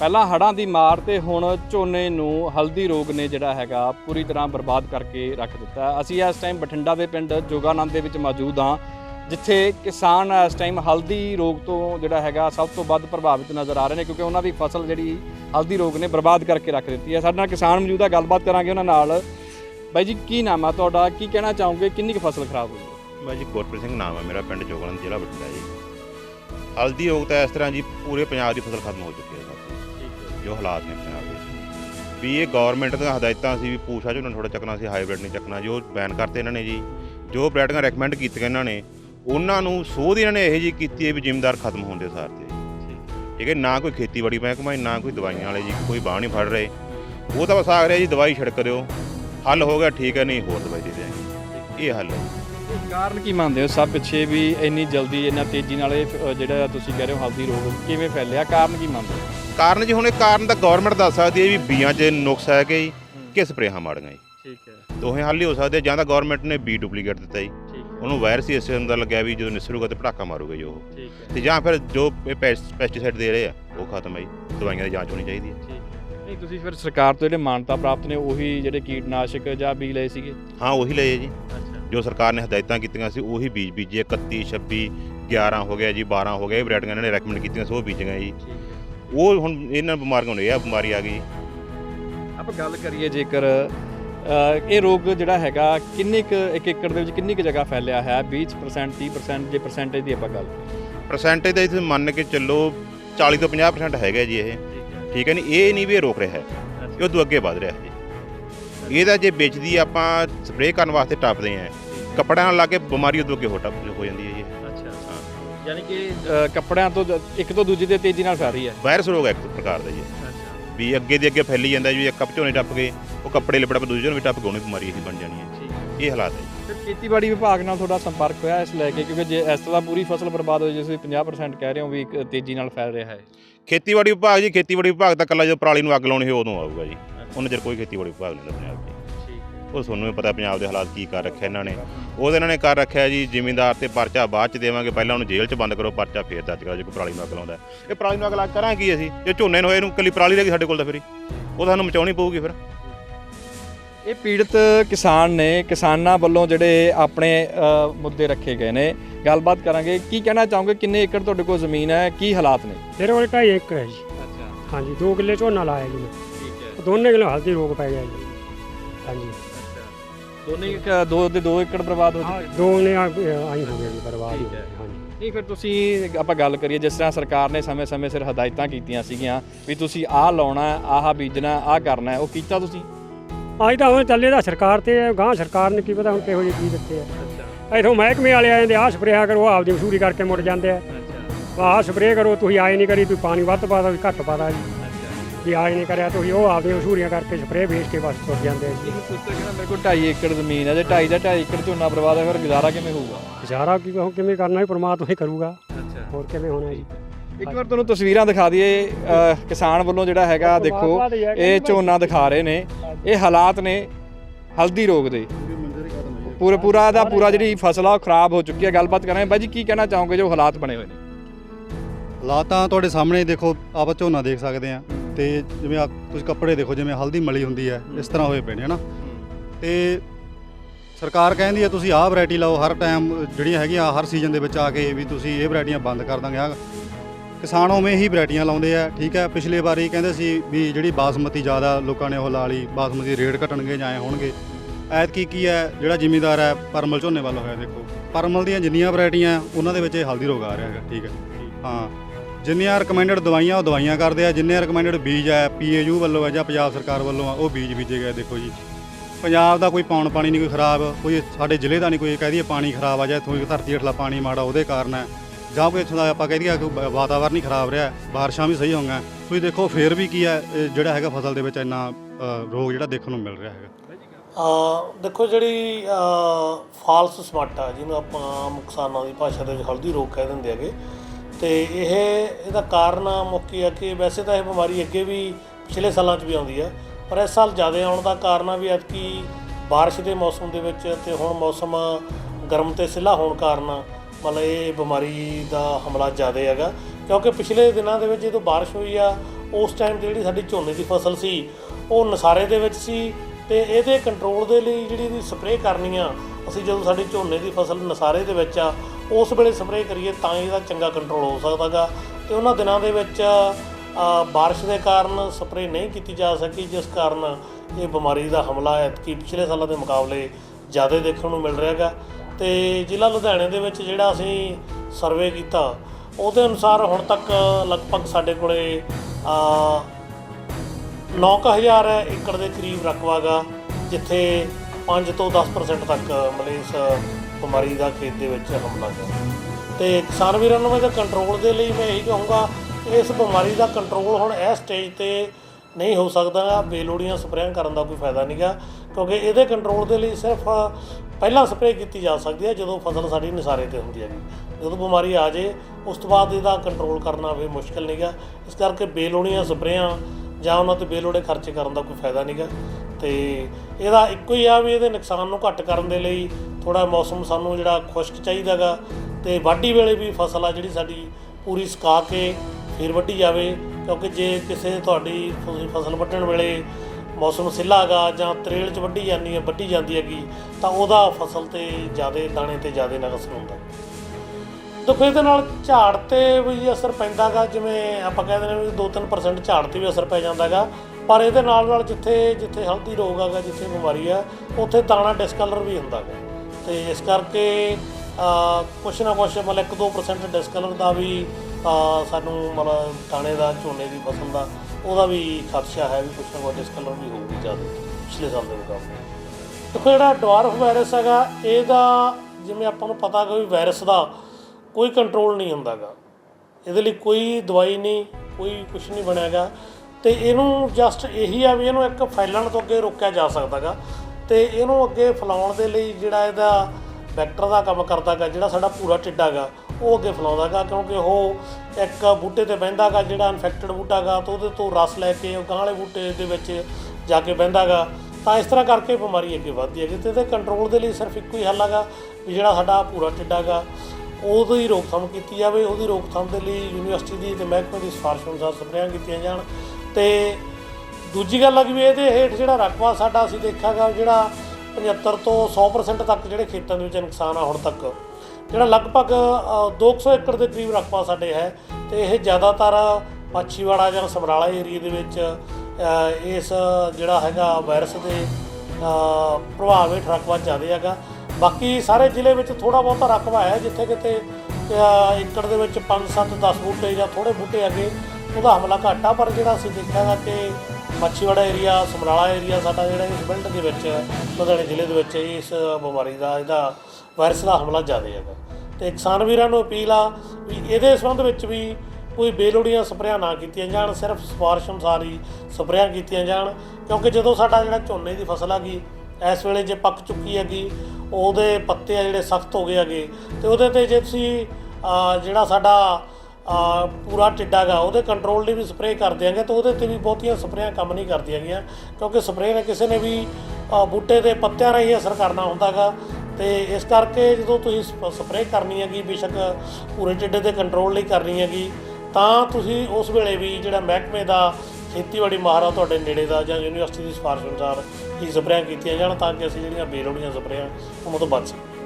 ਪਹਿਲਾਂ ਹੜ੍ਹਾਂ ਦੀ ਮਾਰ ਤੇ ਹੁਣ ਝੋਨੇ ਨੂੰ ਹਲਦੀ ਰੋਗ ਨੇ ਜਿਹੜਾ ਹੈਗਾ ਪੂਰੀ ਤਰ੍ਹਾਂ ਬਰਬਾਦ ਕਰਕੇ ਰੱਖ ਦਿੱਤਾ ਅਸੀਂ ਇਸ ਟਾਈਮ ਬਠਿੰਡਾ ਦੇ ਪਿੰਡ ਜੋਗਾਨੰਦ ਦੇ ਵਿੱਚ ਮੌਜੂਦ ਹਾਂ, ਜਿੱਥੇ ਕਿਸਾਨ ਇਸ ਟਾਈਮ ਹਲਦੀ ਰੋਗ ਤੋਂ ਜਿਹੜਾ ਹੈਗਾ ਸਭ ਤੋਂ ਵੱਧ ਪ੍ਰਭਾਵਿਤ ਨਜ਼ਰ ਆ ਰਹੇ ਨੇ, ਕਿਉਂਕਿ ਉਹਨਾਂ ਦੀ ਫਸਲ ਜਿਹੜੀ ਹਲਦੀ ਰੋਗ ਨੇ ਬਰਬਾਦ ਕਰਕੇ ਰੱਖ ਦਿੱਤੀ ਹੈ। ਸਾਡੇ ਨਾਲ ਕਿਸਾਨ ਮੌਜੂਦ ਆ, ਗੱਲਬਾਤ ਕਰਾਂਗੇ ਉਹਨਾਂ ਨਾਲ। ਬਾਈ ਜੀ, ਕੀ ਨਾਮ ਆ ਤੁਹਾਡਾ? ਕੀ ਕਹਿਣਾ ਚਾਹੋਗੇ? ਕਿੰਨੀ ਕੁ ਫਸਲ ਖਰਾਬ ਹੋਈ? ਹੈ ਮੈਂ ਜੀ, ਗੁਰਪ੍ਰੀਤ ਸਿੰਘ ਨਾਮ ਹੈ ਮੇਰਾ, ਪਿੰਡ ਜੋਗਨੰਦ ਜ਼ਿਲ੍ਹਾ ਬਠਿੰਡਾ ਜੀ। ਹਲਦੀ ਰੋਗ ਤਾਂ ਇਸ ਤਰ੍ਹਾਂ ਜੀ ਪੂਰੇ ਪੰਜਾਬ ਦੀ ਫਸਲ ਖਤਮ ਹੋ ਚੁੱਕੀ ਹੈ ਜੋ ਹਾਲਾਤ ਨੇ ਪੰਜਾਬ ਦੇ ਵੀ ਇਹ ਗਵਰਨਮੈਂਟ ਦੀਆਂ ਹਦਾਇਤਾਂ ਸੀ ਵੀ ਪੂਛਾ ਝੋਨਾ ਥੋੜਾ ਚੱਕਣਾ ਸੀ ਹਾਈਬ੍ਰਿਡ ਨਹੀਂ ਚੱਕਣਾ ਜੋ ਬੈਨ ਕਰਤੇ ਇਹਨਾਂ ਨੇ ਜੀ ਜੋ ਬ੍ਰੈਡਿੰਗਾਂ ਰეკਮੈਂਡ ਕੀਤੀਆਂ ਇਹਨਾਂ ਨੇ ਉਹਨਾਂ ਨੂੰ ਸੋਧ ਇਹਨਾਂ ਨੇ ਇਹੋ ਜੀ ਕੀਤੀ ਹੈ ਵੀ ਜ਼ਿਮੀਂਦਾਰ ਖਤਮ ਹੁੰਦੇ ਸਾਰ ਤੇ। ਠੀਕ ਹੈ ਨਾ ਕੋਈ ਖੇਤੀਬਾੜੀ ਮਹਿਕਮਾ ਹੈ, ਨਾ ਕੋਈ ਦਵਾਈਆਂ ਵਾਲੇ ਜੀ ਕੋਈ ਬਾਹ ਨਹੀਂ ਫੜ ਰਹੇ। ਉਹ ਤਾਂ ਬਸ ਆਖ ਰਿਹਾ ਜੀ ਦਵਾਈ ਛਿੜਕ ਦਿਓ। ਹੱਲ ਹੋ ਗਿਆ ਠੀਕ ਹੈ ਨਹੀਂ ਹੋਰ ਦਵਾਈ ਦੇ ਦਿਆਂਗੇ। ਇਹ ਹੱਲ ਹੈ। ਕਾਰਨ ਕੀ ਮੰਨਦੇ ਹੋ? ਸਭ ਪਿੱਛੇ ਵੀ ਇੰਨੀ ਜਲਦੀ ਇੰਨਾ ਤੇਜ਼ੀ ਨਾਲ ਇਹ ਜਿਹੜਾ ਤੁਸੀਂ ਕਹਿ ਰਹੇ ਹੋ ਹਲਦੀ ਰੋਗ ਕਿਵੇਂ ਫੈਲਿਆ? ਕਾਰਨ ਕੀ ਮੰਨਦੇ ਹੋ? ਕਾਰਨ ਜੀ ਹੁਣ ਇਹ ਕਾਰਨ ਤਾਂ ਗਵਰਨਮੈਂਟ ਦੱਸ ਸਕਦੀ ਹੈ ਵੀ ਬੀਆਂ 'ਚ ਨੁਕਸ ਹੈ। ਕਿ ਕਿ ਸਪਰੇਹਾਂ ਮਾੜੀਆਂ ਜੀ। ਠੀਕ ਹੈ। ਦੋਹੇ ਹੱਲ ਹੀ ਹੋ ਸਕਦੇ ਜਾਂ ਤਾਂ ਗਵਰਨਮੈਂਟ ਨੇ ਬੀ ਡੁਪਲੀਕੇਟ ਦਿੱਤਾ ਜੀ। ਠੀਕ ਹੈ। ਉਹਨੂੰ ਵਾਇਰਸ ਹੀ ਇਸੇ ਅੰਦਰ ਲੱਗਿਆ ਵੀ ਜਦੋਂ ਨਿਸਰੂਗਾ ਤੇ ਪਟਾਕਾ ਮਾਰੂਗਾ ਜੀ ਉਹ। ਠੀਕ ਹੈ। ਤੇ ਜਾਂ ਫਿਰ ਜੋ ਇਹ ਪੈਸਟੀਸਾਈਡ ਦੇ ਰਹੇ ਆ ਉਹ ਖਤਮ ਹੈ ਜੀ। ਦਵਾਈਆਂ ਦੀ ਜਾਂਚ ਹੋਣੀ ਚਾਹੀਦੀ ਹੈ ਠੀਕ ਹੈ। ਨਹੀਂ ਤੁਸੀਂ ਫਿਰ ਸਰਕਾਰ ਤੋਂ ਜਿਹੜੇ ਮਾਨਤਾ ਪ੍ਰਾਪਤ ਨੇ ਉਹੀ ਜਿਹੜੇ ਕੀਟਨਾਸ਼ਕ ਜਾਂ ਬੀ ਲਏ ਸੀਗੇ? ਹਾਂ ਉਹੀ ਲਏ ਜੀ। ਅੱਛਾ। ਜੋ ਸਰਕਾਰ ਨੇ ਹਦਾਇਤਾਂ ਕੀਤੀਆਂ ਸੀ ਉਹੀ ਬੀਜ ਬੀਜੇ 31 26 11 ਹੋ ਗਿਆ ਜੀ 12 ਹੋ ਗਿਆ ਇਹ ਵੈਰਾਈਟੀਆਂ ਇਹਨਾਂ ਨੇ ਰეკਮੈਂਡ ਕੀਤੀਆਂ ਸੀ ਬੀਜੀਆਂ ਜੀ। ਠੀਕ ਹੈ। ਉਹ ਹੁਣ ਇਹਨਾਂ ਬਿਮਾਰੀਆਂ ਨੂੰ ਇਹ ਆ ਬਿਮਾਰੀ ਆ ਗਈ। ਆਪਾਂ ਗੱਲ ਕਰੀਏ ਜੇਕਰ ਇਹ ਰੋਗ ਜਿਹੜਾ ਹੈਗਾ ਕਿੰਨੇ ਕੁ ਇੱਕ ਏਕੜ ਦੇ ਵਿੱਚ ਕਿੰਨੀ ਕੁ ਜਗ੍ਹਾ ਫੈਲਿਆ ਹੈ? 20% 30% ਜੇ ਪਰਸੈਂਟੇਜ ਦੀ ਆਪਾਂ ਗੱਲ ਪਰਸੈਂਟੇਜ ਦਾ ਤੁਸੀਂ ਮੰਨ ਕੇ ਚੱਲੋ 40 ਤੋਂ 50% ਹੈਗਾ ਜੀ ਇਹ। ਠੀਕ ਹੈ। ਨਹੀਂ ਇਹ ਨਹੀਂ ਵੀ ਇਹ ਰੋਕ ਰਿਹਾ ਹੈ। ਇਹ ਉਦੋਂ ਅੱਗੇ ਵਧ ਰਿਹਾ ਹੈ ਇਹਦਾ ਜੇ ਵੇਚਦੀ ਆਪਾਂ ਸਪਰੇਅ ਕਰਨ ਵਾਸਤੇ ਟੱਪਦੇ ਆ ਕੱਪੜਿਆਂ ਨਾਲ ਲਾ ਕੇ ਬਿਮਾਰੀ ਉਦੋਂ ਅੱਗੇ ਹੋ ਜਾਂਦੀ ਹੈ ਜੀ। ਯਾਨੀ ਕਿ ਅ, ਕੱਪੜਿਆਂ ਤੋਂ ਜ- ਇੱਕ ਤੋਂ ਦੂਜੇ ਦੇ ਤੇਜ਼ੀ ਨਾਲ ਫੈਲ ਰਹੀ ਹੈ। ਵਾਇਰਸ ਰੋਗ ਹੈ ਇੱਕ ਪ੍ਰਕਾਰ ਦਾ ਜੀ। ਅੱਛਾ। ਵੀ ਅੱਗੇ ਦੇ ਅੱਗੇ ਫੈਲੀ ਜਾਂਦਾ ਜੀ ਇੱਕ ਕੱਪ ਝੋਨੇ ਟੱਪ ਗਏ ਉਹ ਕੱਪੜੇ ਲਿਪੜਾ ਦੂਜੇ ਨੂੰ ਵੀ ਟੱਪ ਗਏ ਉਹਨੂੰ ਬਿਮਾਰੀ ਇਹੀ ਬਣ ਜਾਣੀ ਹੈ ਠੀਕ ਇਹ ਹਾਲਾਤ ਹੈ ਜੀ। ਫਿਰ ਖੇਤੀਬਾੜੀ ਵਿਭਾਗ ਨਾਲ ਤੁਹਾਡਾ ਸੰਪਰਕ ਹੋਇਆ ਇਸ ਲੈ ਕੇ ਕਿਉਂਕਿ ਜੇ ਇਸ ਤਰ੍ਹਾਂ ਪੂਰੀ ਫਸਲ ਬਰਬਾਦ ਹੋ ਜੇ ਤੁਸੀਂ 50% ਕਹਿ ਰਹੇ ਹੋ ਵੀ ਇੱਕ ਤੇਜ਼ੀ ਨਾਲ ਫੈਲ ਰਿਹਾ ਹੈ। ਖੇਤੀਬਾੜੀ ਵਿਭਾਗ ਜੀ ਖੇਤੀਬਾੜੀ ਵਿਭਾਗ ਤਾਂ ਕੱਲਾ ਜੋ ਪਰਾਲੀ ਨੂੰ ਅੱਗ ਲਾਉਣੀ ਹੈ ਉਦੋਂ ਆਊਗਾ ਜੀ। ਉਹਨਾਂ ਚਿਰ ਕੋਈ ਖੇਤੀਬਾੜੀ ਵਿਭਾਗ ਨਹੀਂ 'ਚ ਠੀਕ ਉਹ ਤੁਹਾਨੂੰ ਵੀ ਪਤਾ ਪੰਜਾਬ ਦੇ ਹਾਲਾਤ ਕੀ ਕਰ ਰੱਖਿਆ ਇਹਨਾਂ ਨੇ। ਉਹਦੇ ਇਹਨਾਂ ਨੇ ਕਰ ਰੱਖਿਆ ਜੀ ਜ਼ਿਮੀਂਦਾਰ ਤੇ ਪਰਚਾ ਬਾਅਦ ਚ ਦੇਵਾਂਗੇ ਪਹਿਲਾਂ ਉਹਨੂੰ ਜੇਲ੍ਹ ਚ ਬੰਦ ਕਰੋ ਪਰਚਾ ਫੇਰ ਦਰਜ ਕਰੋ ਜੇ ਕੋਈ ਪਰਾਲੀ ਨੂੰ ਅੱਗ ਲਾਉਂਦਾ। ਇਹ ਪਰਾਲੀ ਨੂੰ ਅੱਗ ਲਾ ਕਰਾਂ ਕੀ ਅਸੀਂ? ਜੇ ਝੋਨੇ ਨੂੰ ਹੋਏ ਨੂੰ ਕੱਲੀ ਪਰਾਲੀ ਰਹਿ ਗਈ ਸਾਡੇ ਕੋਲ ਤਾਂ ਫਿਰ। ਉਹ ਤਾਂ ਸਾਨੂੰ ਮਚਾਉਣੀ ਪਊਗੀ ਫਿਰ। ਇਹ ਪੀੜਤ ਕਿਸਾਨ ਨੇ ਕਿਸਾਨਾਂ ਵੱਲੋਂ ਜਿਹੜੇ ਆਪਣੇ ਅ, ਮੁੱਦੇ ਰੱਖੇ ਗਏ ਨੇ। ਗੱਲਬਾਤ ਕਰਾਂਗੇ। ਕੀ ਕਹਿਣਾ ਚਾਹੋਗੇ? ਕਿੰਨੇ ਏਕੜ ਤੁਹਾਡੇ ਕੋਲ ਜ਼ਮੀਨ ਹੈ? ਕੀ ਹਾਲਾਤ ਨੇ? ਮੇਰੇ ਕੋਲ ਢਾਈ ਏਕੜ ਹੈ ਜੀ। ਅੱਛਾ। ਹਾਂਜੀ 2 ਕਿੱਲੇ ਝੋਨਾ ਲਾਇਆ ਜੀ ਮੈਂ। ਠੀਕ ਹੈ। ਦੋਨੇ ਕਿੱਲੇ ਹਲਦੀ ਰੋਗ ਪੈ ਗਿਆ ਜੀ। ਹਾਂਜੀ। ਦੋਨੇ ਇੱਕ- ਦੋ ਦੇ ਦੋ ਏਕੜ ਬਰਬਾਦ ਹੋ ਹਾਂ ਚੁੱਕੇ। ਦੋ ਨੇ ਆ- ਆਈ ਹੋ ਗਿਆ ਜੀ ਬਰਬਾਦ ਹੋ ਠੀਕ ਗਿਆ ਹੈ। ਹਾਂਜੀ। ਨਹੀਂ ਫਿਰ ਤੁਸੀਂ ਆਪਾਂ ਗੱਲ ਕਰੀਏ ਜਿਸ ਤਰ੍ਹਾਂ ਸਰਕਾਰ ਨੇ ਸਮੇਂ-ਸਮੇਂ ਸਿਰ ਹਦਾਇਤਾਂ ਕੀਤੀਆਂ ਸੀਗੀਆਂ ਵੀ ਤੁਸੀਂ ਆਹ ਲਾਉਣਾ ਹੈ, ਆਹ ਬੀਜਣਾ ਆਹ ਕਰਨਾ ਹੈ, ਉਹ ਕੀਤਾ ਤੁਸੀਂ? ਅੱਜ ਤਾਂ ਹੁਣ ਚੱਲੇ ਦਾ ਸਰਕਾਰ ਤੇ ਗਾਂ ਸਰਕਾਰ ਨੇ ਕੀ ਪਤਾ ਹੁਣ ਕਿਹੋ ਜਿਹੇ ਕੀ ਦਿੱਤੇ ਆ। ਇਥੋਂ ਮਹਿਕਮੇ ਵਾਲੇ ਆਏ ਨੇ ਆਹ ਸਪਰੇਅ ਕਰੋ ਆਪਦੀ ਮਸ਼ਹੂਰੀ ਕਰਕੇ ਮੁੜ ਜਾਂਦੇ ਆ। ਆਹ ਸਪਰੇਅ ਕਰੋ ਤੁਸੀਂ ਆਏ ਨਹੀਂ ਕਰੀ ਤੁਸੀਂ ਪਾਣੀ ਵੱਧ ਪਾਦਾ ਘੱਟ ਪਾਦਾ ਜੀ। ਵੀ ਆਏ ਨਹੀਂ ਕਰਿਆ ਤੁਸੀਂ ਉਹ ਆਪਦੀਆਂ ਮਸ਼ਹੂਰੀਆਂ ਕਰਕੇ ਸਪਰੇਅ ਵੇਚ ਕੇ ਬਸ ਤੁਰ ਜਾਂਦੇ ਇਹ ਪੁੱਤਰ ਕਹਿੰਦਾ ਮੇਰੇ ਕੋਲ 2.5 ਏਕੜ ਜ਼ਮੀਨ ਹੈ ਜੇ 2.5 ਦਾ 2.5 ਏਕੜ ਝੋਨਾ ਬਰਬਾਦ ਹੈ ਫਿਰ ਗੁਜ਼ਾਰਾ ਕਿਵੇਂ ਹੋਊਗਾ? ਗੁਜ਼ਾਰਾ ਕੀ ਕਹੋ ਕਿਵੇਂ ਕਰਨਾ ਹੈ ਪ੍ਰਮਾਤਮਾ ਹੀ ਕਰੂਗਾ। ਅੱਛਾ। ਹੋਰ ਕਿਵੇਂ ਹੋਣਾ ਜੀ? ਇੱਕ ਵਾਰ ਤੁਹਾਨੂੰ ਤਸਵੀਰਾਂ ਦਿਖਾ ਦਈਏ ਅ, ਕਿਸਾਨ ਵੱਲੋਂ ਜਿਹੜਾ ਹੈਗਾ ਦੇਖੋ ਇਹ ਝੋਨਾ ਦਿਖਾ ਰਹੇ ਨੇ। ਇਹ ਹਾਲਾਤ ਨੇ ਹਲਦੀ ਰੋਗ ਦੇ। ਪੂਰੇ ਪੂਰਾ ਦਾ ਪੂਰਾ ਜਿਹੜੀ ਫਸਲ ਆ ਉਹ ਖਰਾਬ ਹੋ ਚੁੱਕੀ ਹੈ। ਗੱਲਬਾਤ ਕਰਾਂਗੇ। ਬਾਈ ਜੀ ਕੀ ਕਹਿਣਾ ਚਾਹੋਗੇ ਜੋ ਹਾਲਾਤ ਬਣੇ ਹੋਏ ਨੇ? ਹਾਲਾਤਾਂ ਤੁਹਾਡੇ ਸਾਹਮਣੇ ਦੇਖੋ ਆਪਾਂ ਝੋਨਾ ਦੇਖ ਸਕਦੇ ਆ ਤੇ ਜਿਵੇਂ ਆ ਤੁਸੀਂ ਕੱਪੜੇ ਦੇਖੋ, ਜਿਵੇਂ ਹਲਦੀ ਮਲੀ ਹੁੰਦੀ ਹੈ, ਇਸ ਤਰ੍ਹਾਂ ਹੋਏ ਪਏ ਨੇ, ਹਨਾ? ਤੇ ਸਰਕਾਰ ਕਹਿੰਦੀ ਹੈ, ਤੁਸੀਂ ਆਹ ਵੈਰਾਈਟੀ ਲਾਓ, ਹਰ ਟਾਈਮ ਜਿਹੜੀਆਂ ਹੈਗੀਆਂ ਹਰ ਸੀਜ਼ਨ ਦੇ ਵਿੱਚ ਆ ਕੇ ਵੀ ਤੁਸੀਂ ਇਹ ਵੈਰਾਈਟੀਆਂ ਬੰਦ ਕਰ ਦਾਂਗੇ। ਆ ਕਿਸਾਨ ਉਵੇਂ ਹੀ ਵੈਰਾਈਟੀਆਂ ਲਾਉਂਦੇ ਆ, ਠੀਕ ਹੈ? ਪਿਛਲੇ ਵਾਰੀ ਕਹਿੰਦੇ ਸੀ ਵੀ ਜਿਹੜੀ ਬਾਸਮਤੀ ਜ਼ਿਆਦਾ ਲੋਕਾਂ ਨੇ ਉਹ ਲਾ ਲਈ, ਬਾਸਮਤੀ ਰੇਟ ਘਟਣਗੇ ਜਾਂ ਐਂ ਹੋਣਗੇ। ਐਤਕੀ ਕੀ ਹੈ, ਜਿਹੜਾ ਜ਼ਿਮੀਦਾਰ ਹੈ, ਪਰਮਲ ਝੋਨੇ ਵੱਲ ਹੋਇਆ, ਦੇਖੋ। ਪਰਮਲ ਦੀਆਂ ਜਿੰਨੀਆਂ ਵੈਰਾਈਟੀਆਂ ਉਹਨਾਂ ਦੇ ਵਿੱਚ ਇਹ ਹਲਦੀ ਰੋਗ ਆ ਰਿਹਾ ਹੈਗਾ, ਠੀਕ ਹੈ? ਹਾਂ। ਜਿੰਨੀਆਂ ਰეკਮੈਂਡਡ ਦਵਾਈਆਂ, ਉਹ ਦਵਾਈਆਂ ਕਰਦੇ ਆ। ਜਿੰਨੇ ਰეკਮੈਂਡਡ ਬੀਜ ਆ ਪੀਏਯੂ ਵੱਲੋਂ ਆ ਜਾਂ ਪੰਜਾਬ ਸਰਕਾਰ ਵੱਲੋਂ ਆ, ਉਹ ਬੀਜ ਬੀਜੇ ਗਏ। ਦੇਖੋ ਜੀ, ਪੰਜਾਬ ਦਾ ਕੋਈ ਪੌਣ ਪਾਣੀ ਨਹੀਂ, ਕੋਈ ਖਰਾਬ, ਕੋਈ ਸਾਡੇ ਜ਼ਿਲ੍ਹੇ ਦਾ ਨਹੀਂ ਕੋਈ ਕਹਿ ਦਈਏ ਪਾਣੀ ਖਰਾਬ ਆ, ਜਾਂ ਇਥੋਂ ਧਰਤੀ ਹੇਠਲਾ ਪਾਣੀ ਮਾੜਾ ਉਹਦੇ ਕਾਰਨ ਹੈ ਜਾਂ ਕੋਈ ਇਥੋਂ ਦਾ ਆਪਾਂ ਕਹਿ ਦਈਏ ਕਿ ਵਾਤਾਵਰਨ ਹੀ ਖਰਾਬ ਰਿਹਾ, ਬਾਰਿਸ਼ਾਂ ਵੀ ਸਹੀ ਹੋਈਆਂ। ਤੁਸੀਂ ਦੇਖੋ, ਫੇਰ ਵੀ ਕੀ ਹੈ ਜਿਹੜਾ ਹੈਗਾ ਫਸਲ ਦੇ ਵਿੱਚ ਇੰਨਾ ਰੋਗ ਜਿਹੜਾ ਦੇਖਣ ਨੂੰ ਮਿਲ ਰਿਹਾ ਹੈਗਾ। ਆ ਦੇਖੋ ਜਿਹੜੀ ਫਾਲਸ ਸਮਾਟਾ ਜਿਹਨੂੰ ਆਪਾਂ ਮੁਕਸਾਨਾਂ ਦੀ ਭਾਸ਼ਾ ਦੇ ਵਿੱਚ ਹਲਦੀ ਰੋਗ ਕਹਿ ਦਿੰਦੇ ਹੈਗੇ ਤੇ ਇਹ, ਇਹਦਾ ਕਾਰਨ ਮੁੱਖ ਇਹ ਹੈ ਕਿ ਵੈਸੇ ਤਾਂ ਇਹ ਬਿਮਾਰੀ ਅੱਗੇ ਵੀ ਪਿਛਲੇ ਸਾਲਾਂ 'ਚ ਵੀ ਆਉਂਦੀ ਆ, ਪਰ ਇਸ ਸਾਲ ਜ਼ਿਆਦਾ ਆਉਣ ਦਾ ਕਾਰਨ ਆ ਵੀ ਐਤਕੀ ਬਾਰਿਸ਼ ਦੇ ਮੌਸਮ ਦੇ ਵਿੱਚ ਤੇ ਹੁਣ ਮੌਸਮ ਗਰਮ ਤੇ ਸਿੱਲਾ ਹੋਣ ਕਾਰਨ ਮਤਲਬ ਇਹ ਬਿਮਾਰੀ ਦਾ ਹਮਲਾ ਜ਼ਿਆਦਾ ਹੈਗਾ, ਕਿਉਂਕਿ ਪਿਛਲੇ ਦਿਨਾਂ ਦੇ ਵਿੱਚ ਜਦੋਂ ਬਾਰਿਸ਼ ਹੋਈ ਆ, ਉਸ ਟਾਈਮ ਜਿਹੜੀ ਸਾਡੀ ਝੋਨੇ ਦੀ ਫਸਲ ਸੀ, ਉਹ ਨਸਾਰੇ ਦੇ ਵਿੱਚ ਸੀ ਤੇ ਇਹਦੇ ਕੰਟਰੋਲ ਦੇ ਲਈ ਜਿਹੜੀ ਇਹਦੀ ਸਪਰੇਅ ਕਰਨੀ ਆ, ਅਸੀਂ ਜਦੋਂ ਸਾਡੀ ਝੋਨੇ ਦੀ ਫਸਲ ਨਸਾਰੇ ਦੇ ਵਿੱਚ ਆ ਉਸ ਵੇਲੇ ਸਪਰੇਅ ਕਰੀਏ ਤਾਂ ਹੀ ਇਹਦਾ ਚੰਗਾ ਕੰਟਰੋਲ ਹੋ ਸਕਦਾਗਾ। ਤੇ ਉਹਨਾਂ ਦਿਨਾਂ ਦੇ ਵਿੱਚ ਅ, ਬਾਰਿਸ਼ ਦੇ ਕਾਰਨ ਸਪਰੇਅ ਨਹੀਂ ਕੀਤੀ ਜਾ ਸਕੀ ਜਿਸ ਕਾਰਨ ਇਹ ਬਿਮਾਰੀ ਦਾ ਹਮਲਾ ਐਤਕੀ ਪਿਛਲੇ ਸਾਲਾਂ ਦੇ ਮੁਕਾਬਲੇ ਜ਼ਿਆਦਾ ਦੇਖਣ ਨੂੰ ਮਿਲ ਰਿਹਾ ਹੈਗਾ ਤੇ ਜ਼ਿਲ੍ਹਾ ਲੁਧਿਆਣੇ ਦੇ ਵਿੱਚ ਜਿਹੜਾ ਅਸੀਂ ਸਰਵੇ ਕੀਤਾ ਉਹਦੇ ਅਨੁਸਾਰ ਹੁਣ ਤੱਕ ਲਗਭਗ ਸਾਡੇ ਕੋਲੇ ਅ, 9000 ਏਕੜ ਦੇ ਕਰੀਬ ਰਕਬਾ ਗਾ ਜਿੱਥੇ 5 ਤੋਂ 10% ਤੱਕ ਮਤਲਬ ਬਿਮਾਰੀ ਦਾ ਖੇਤ ਦੇ ਵਿੱਚ ਹਮਲਾ ਕਰ ਤੇ ਕਿਸਾਨ ਵੀਰਾਂ ਨੂੰ ਇਹਦੇ ਕੰਟਰੋਲ ਦੇ ਲਈ ਮੈਂ ਇਹੀ ਕਹੂੰਗਾ, ਇਸ ਬਿਮਾਰੀ ਦਾ ਕੰਟਰੋਲ ਹੁਣ ਇਸ ਸਟੇਜ ਤੇ ਨਹੀਂ ਹੋ ਸਕਦਾ। ਬੇਲੋੜੀਆਂ ਸਪਰੇਆਂ ਕਰਨ ਦਾ ਕੋਈ ਫਾਇਦਾ ਨਹੀਂਗਾ ਕਿਉਂਕਿ ਇਹਦੇ ਕੰਟਰੋਲ ਦੇ ਲਈ ਸਿਰਫ ਪਹਿਲਾਂ ਸਪਰੇਅ ਕੀਤੀ ਜਾ ਸਕਦੀ ਹੈ, ਜਦੋਂ ਫਸਲ ਸਾਡੀ ਨਿਸਾਰੇ ਤੇ ਹੁੰਦੀ ਹੈਗੀ। ਜਦੋਂ ਬਿਮਾਰੀ ਆ ਜੇ, ਉਸ ਤੋਂ ਬਾਅਦ ਇਹਦਾ ਕੰਟਰੋਲ ਕਰਨਾ ਵੀ ਮੁਸ਼ਕਲ ਨਹੀਂਗਾ ਇਸ ਕਰਕੇ ਬੇਲੋੜੀਆਂ ਸਪਰੇਆਂ ਜਾਂ ਉਹਨਾਂ ਤੇ ਬੇਲੋੜੇ ਖਰਚੇ ਕਰਨ ਦਾ ਕੋਈ ਫਾਇਦਾ ਨਹੀਂਗਾ ਤੇ ਇਹਦਾ ਇੱਕੋ ਹੀ ਆ ਵੀ ਇਹਦੇ ਨੁਕਸਾਨ ਨੂੰ ਘੱਟ ਕਰਨ ਦੇ ਲਈ ਥੋੜਾ ਮੌਸਮ ਸਾਨੂੰ ਜਿਹੜਾ ਖੁਸ਼ਕ ਚਾਹੀਦਾਗਾ ਤੇ ਵਾਢੀ ਵੇਲੇ ਵੀ ਫਸਲ ਆ ਜਿਹੜੀ ਸਾਡੀ ਪੂਰੀ ਸੁਕਾ ਕੇ ਫਿਰ ਵੱਢੀ ਜਾਵੇ, ਕਿਉਂਕਿ ਜੇ ਕਿਸੇ ਤੁਹਾਡੀ ਤੁਸੀਂ ਫਸਲ ਵੱਢਣ ਵੇਲੇ ਮੌਸਮ ਸਿੱਲਾ ਹੈਗਾ ਜਾਂ ਤਰੇਲ ਚ ਵੱਢੀ ਜਾਂਦੀ ਹੈ ਵੱਢੀ ਜਾਂਦੀ ਹੈਗੀ, ਤਾਂ ਉਹਦਾ ਫਸਲ ਤੇ ਜ਼ਿਆਦਾ ਦਾਣੇ ਤੇ ਜ਼ਿਆਦਾ ਨੁਕਸਾਨ ਹੁੰਦਾ। ਦੇਖੋ ਇਹਦੇ ਨਾਲ ਝਾੜ ਤੇ ਵੀ ਅਸਰ ਪੈਂਦਾਗਾ, ਜਿਵੇਂ ਆਪਾਂ ਕਹਿੰਦੇ ਨੇ ਵੀ 2-3% ਝਾੜ ਤੇ ਵੀ ਅਸਰ ਪੈ ਜਾਂਦਾਗਾ ਪਰ ਇਹਦੇ ਨਾਲ ਨਾਲ ਜਿੱਥੇ ਜਿੱਥੇ ਹਲਦੀ ਰੋਗ ਹੈਗਾ, ਜਿੱਥੇ ਬਿਮਾਰੀ ਆ ਉੱਥੇ ਦਾਣਾ ਡਿਸਕਲਰ ਵੀ ਹੁੰਦਾ ਹੁੰਦਾਗਾ ਤੇ ਇਸ ਕਰਕੇ ਕੁਛ ਨਾ ਕੁਛ ਮਤਲਬ 1-2% ਡਿਸਕਲਰ ਦਾ ਵੀ ਸਾਨੂੰ ਮਤਲਬ ਦਾਣੇ ਦਾ, ਝੋਨੇ ਦੀ ਫਸਲ ਦਾ, ਉਹਦਾ ਵੀ ਖਦਸ਼ਾ ਹੈ ਵੀ ਕੁਛ ਨਾ ਕੁਛ ਡਿਸਕਲਰ ਵੀ ਹੋਊਗੀ ਜ਼ਿਆਦਾ ਪਿਛਲੇ ਸਾਲ ਦੇ ਮੁਕਾਬਲੇ। ਦੇਖੋ ਜਿਹੜਾ ਡਵਾਰਫ ਵਾਇਰਸ ਹੈਗਾ, ਇਹਦਾ ਜਿਵੇਂ ਆਪਾਂ ਨੂੰ ਪਤਾ ਕਿ ਵੀ ਵਾਇਰਸ ਦਾ ਕੋਈ ਕੰਟਰੋਲ ਨਹੀਂ ਹੁੰਦਾਗਾ ਇਹਦੇ ਲਈ ਕੋਈ ਦਵਾਈ ਨਹੀਂ, ਕੋਈ ਕੁਝ ਨਹੀਂ ਬਣਿਆਗਾ ਤੇ ਇਹਨੂੰ ਜਸਟ ਇਹੀ ਆ ਵੀ ਇਹਨੂੰ ਇੱਕ ਫੈਲਣ ਤੋਂ ਅੱਗੇ ਰੋਕਿਆ ਜਾ ਸਕਦਾਗਾ। ਤੇ ਇਹਨੂੰ ਅੱਗੇ ਫੈਲਾਉਣ ਦੇ ਲਈ ਜਿਹੜਾ ਇਹਦਾ ਵੈਕਟਰ ਦਾ ਕੰਮ ਕਰਦਾਗਾ, ਜਿਹੜਾ ਸਾਡਾ ਪੂਰਾ ਟਿੱਡਾਗਾ, ਉਹ ਅੱਗੇ ਫੈਲਾਉਂਦਾਗਾ ਕਿਉਂਕਿ ਉਹ ਇੱਕ ਬੂਟੇ ਤੇ ਬਹਿੰਦਾਗਾ, ਜਿਹੜਾ ਇਨਫੈਕਟਡ ਬੂਟਾਗਾ, ਤਾਂ ਉਹਦੇ ਤੋਂ ਰਸ ਲੈ ਕੇ ਉਹ ਗਾਂਹ ਵਾਲੇ ਬੂਟੇ ਦੇ ਵਿੱਚ ਜਾ ਕੇ ਬਹਿੰਦਾਗਾ। ਤਾਂ ਇਸ ਤਰ੍ਹਾਂ ਕਰਕੇ ਬਿਮਾਰੀ ਅੱਗੇ ਵੱਧਦੀ ਹੈਗੀ ਤੇ ਇਹਦੇ ਕੰਟਰੋਲ ਦੇ ਲਈ ਸਿਰਫ ਇੱਕੋ ਹੀ ਹੱਲ ਹੈਗਾ ਵੀ ਜਿਹੜਾ ਸਾਡਾ ਪੂਰਾ ਟਿੱਡਾਗਾ, ਉਹਦੀ ਰੋਕਥਾਮ ਕੀਤੀ ਜਾਵੇ, ਉਹਦੀ ਰੋਕਥਾਮ ਦੇ ਲਈ ਯੂਨੀਵਰਸਿਟੀ ਦੀ ਤੇ ਮਹਿਕਮੇ ਦੀ ਸਿਫਾਰਿਸ਼ ਅਨੁਸਾਰ ਸਪਰੇਆਂ ਕੀਤੀਆਂ ਜਾਣ। ਤੇ ਦੂਜੀ ਗੱਲ ਆ ਕਿ ਵੀ ਇਹਦੇ ਹੇਠ ਜਿਹੜਾ ਰਕਬਾ ਸਾਡਾ ਅਸੀਂ ਦੇਖਾਗਾ ਜਿਹੜਾ 75 ਤੋਂ 100% ਤੱਕ ਜਿਹੜੇ ਖੇਤਾਂ ਦੇ ਵਿੱਚ ਨੁਕਸਾਨ ਆ ਹੁਣ ਤੱਕ ਜਿਹੜਾ ਲਗਭਗ ਅ, 200 ਏਕੜ ਦੇ ਕਰੀਬ ਰਕਬਾ ਸਾਡੇ ਹੈ ਤੇ ਇਹ ਜ਼ਿਆਦਾਤਰ ਪੱਛੀਵਾੜਾ ਜਾਂ ਸਮਰਾਲਾ ਏਰੀਆ ਦੇ ਵਿੱਚ ਇਸ ਜਿਹੜਾ ਹੈਗਾ ਵਾਇਰਸ ਦੇ ਪ੍ਰਭਾਵ ਹੇਠ ਰਕਬਾ ਜ਼ਿਆਦਾ ਹੈਗਾ। ਬਾਕੀ ਸਾਰੇ ਜ਼ਿਲ੍ਹੇ ਵਿੱਚ ਥੋੜਾ ਬਹੁਤਾ ਰਕਬਾ ਹੈ ਜਿੱਥੇ ਕਿਤੇ ਏਕੜ ਦੇ ਵਿੱਚ 5 7 10 ਬੂਟੇ ਜਾਂ ਥੋੜੇ ਬੂਟੇ ਅੱਗੇ ਉਹਦਾ ਹਮਲਾ ਘੱਟ ਆ, ਪਰ ਜਿਹੜਾ ਅਸੀਂ ਦੇਖਿਆਗਾ ਕਿ ਮੱਛੀਵਾੜਾ ਏਰੀਆ ਸਮਰਾਲਾ ਏਰੀਆ ਸਾਡਾ ਜਿਹੜਾ ਇਸ ਬਿਲਡ ਦੇ ਵਿੱਚ ਲੁਧਿਆਣੇ ਜ਼ਿਲ੍ਹੇ ਦੇ ਵਿੱਚ ਇਸ ਬਿਮਾਰੀ ਦਾ, ਇਹਦਾ ਵਾਇਰਸ ਦਾ ਹਮਲਾ ਜ਼ਿਆਦਾ ਹੈਗਾ। ਤੇ ਕਿਸਾਨ ਵੀਰਾਂ ਨੂੰ ਅਪੀਲ ਆ ਵੀ ਇਹਦੇ ਸੰਬੰਧ ਵਿੱਚ ਵੀ ਕੋਈ ਬੇਲੋੜੀਆਂ ਸਪਰੇਆਂ ਨਾ ਕੀਤੀਆਂ ਜਾਣ, ਸਿਰਫ ਸਿਫਾਰਿਸ਼ ਅਨੁਸਾਰ ਹੀ ਸਪਰੇਆਂ ਕੀਤੀਆਂ ਜਾਣ, ਕਿਉਂਕਿ ਜਦੋਂ ਸਾਡਾ ਜਿਹੜਾ ਝੋਨੇ ਦੀ ਫਸਲ ਹੈਗੀ ਇਸ ਵੇਲੇ ਜੇ ਪੱਕ ਚੁੱਕੀ ਹੈਗੀ ਉਹਦੇ ਪੱਤੇ ਆ ਜਿਹੜੇ ਸਖਤ ਹੋ ਗਏ ਹੈਗੇ ਤੇ ਉਹਦੇ ਤੇ ਜੇ ਤੁਸੀਂ ਜਿਹੜਾ ਸਾਡਾ ਪੂਰਾ ਟਿੱਡਾ ਗਾ, ਉਹਦੇ ਕੰਟਰੋਲ ਲਈ ਵੀ ਸਪਰੇਅ ਕਰ ਦਿਆਂਗੇ ਤਾਂ ਉਹਦੇ ਤੇ ਵੀ ਬਹੁਤੀਆਂ ਸਪਰੇਆਂ ਕੰਮ ਨਹੀਂ ਕਰਦੀਆਂ ਗੀਆਂ, ਕਿਉਂਕਿ ਸਪਰੇਅ ਨੇ ਕਿਸੇ ਨੇ ਵੀ ਬੂਟੇ ਦੇ ਪੱਤਿਆਂ ਰਾਹੀਂ ਅਸਰ ਕਰਨਾ ਹੁੰਦਾਗਾ ਤੇ ਇਸ ਕਰਕੇ ਜਦੋਂ ਤੁਸੀਂ ਸਪਰੇਅ ਕਰਨੀ ਹੈਗੀ, ਬੇਸ਼ੱਕ ਪੂਰੇ ਟਿੱਡੇ ਦੇ ਕੰਟਰੋਲ ਲਈ ਕਰਨੀ ਹੈਗੀ, ਤਾਂ ਤੁਸੀਂ ਉਸ ਵੇਲੇ ਵੀ ਜਿਹੜਾ ਮਹਿਕਮੇ ਦਾ ਖੇਤੀਬਾੜੀ ਮਾਹਰਾ ਤੁਹਾਡੇ ਨੇੜੇ ਦਾ ਜਾਂ ਯੂਨੀਵਰਸਿਟੀ ਦੀ ਸਿਫਾਰਿਸ਼ ਅਨੁਸਾਰ ਹੀ ਸਪਰੇਆਂ ਕੀਤੀਆਂ ਜਾਣ, ਤਾਂ ਕਿ ਅਸੀਂ ਜਿਹੜੀਆਂ ਬੇਲੋੜੀਆਂ ਸਪਰੇਆਂ ਉਹਨਾਂ ਤੋਂ ਬਚ ਸਕੀਏ।